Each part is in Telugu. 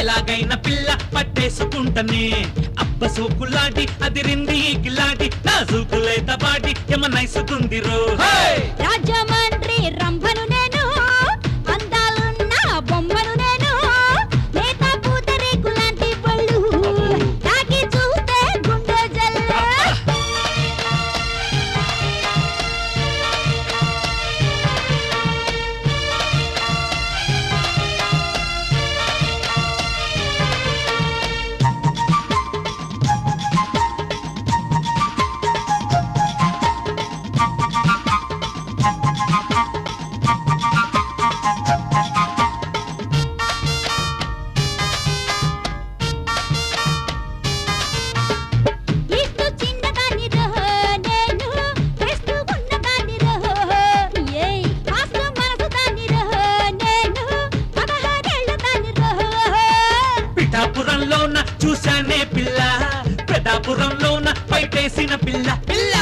ఎలాగైనా పిల్ల పట్టేసుకుంటనే. అబ్బ సోకులాడి అదిరింది ఈ కిలాడి నా సూకులేత బాడి ఎమనైసుకుంది రో పైటేసిన పిల్ల పిల్ల.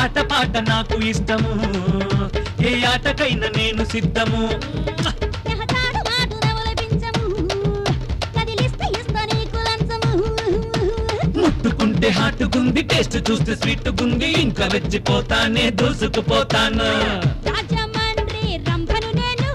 ఆట పాట నాకు ఇష్టము. ఏ ఆటకైనా నేను సిద్ధము. ముట్టుకుంటే హాటుకుంది టేస్ట్ చూస్తే స్వీట్ గుంది ఇంకా రెచ్చిపోతానే దూసుకుపోతాను. రాజమండ్రి రంభను నేను.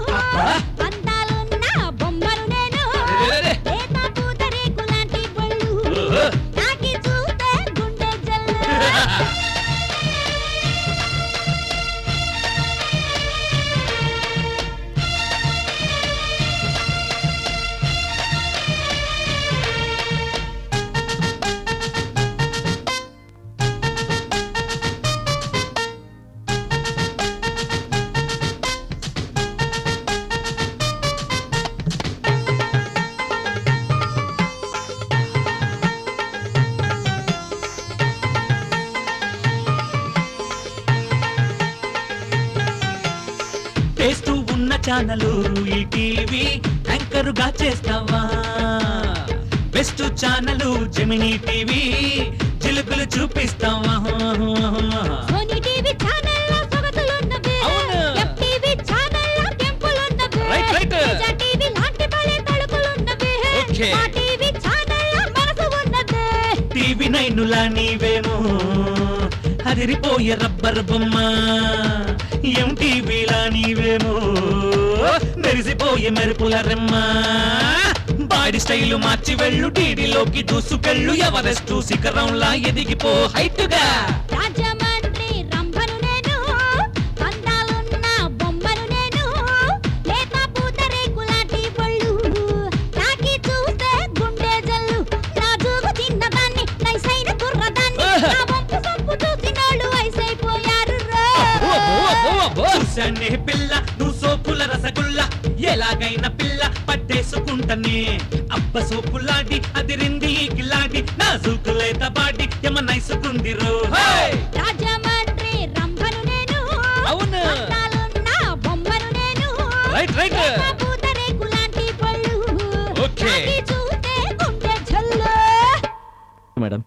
చేస్తూ ఉన్న ఛానల్ ఈ టీవీ యాంకర్గా చేస్తావా? బెస్ట్ ఛానల్ జమినీ టీవీ చిలుకులు చూపిస్తావా? టీవీ నైనులా నీవేమో. అదిరిపోయే రబ్బర్ బొమ్మ. ఎంటీవీలా నీవేమో. మెరిసిపోయే మెరుపుల రెమ్మా. బాడీ స్టైల్ మార్చి వెళ్ళు టీడీలోకి దూసుకెళ్ళు ఎవరెస్ట్ శిఖరంలా ఎదిగిపో హైట్గా. రాజమండ్రి పాషాణే పిల్ల నువ్వు సోపుల రసగుల్ల. ఎలాగైనా పిల్ల పట్టేసుకుంటనే. అబ్బ సోపులాడి అదిరింది కిలాడి నా సూకులేత బాడి ఎమనైసుకుంది రో రాజమండ్రి రంభను నేను. అవును. నా బొమ్మను మేడం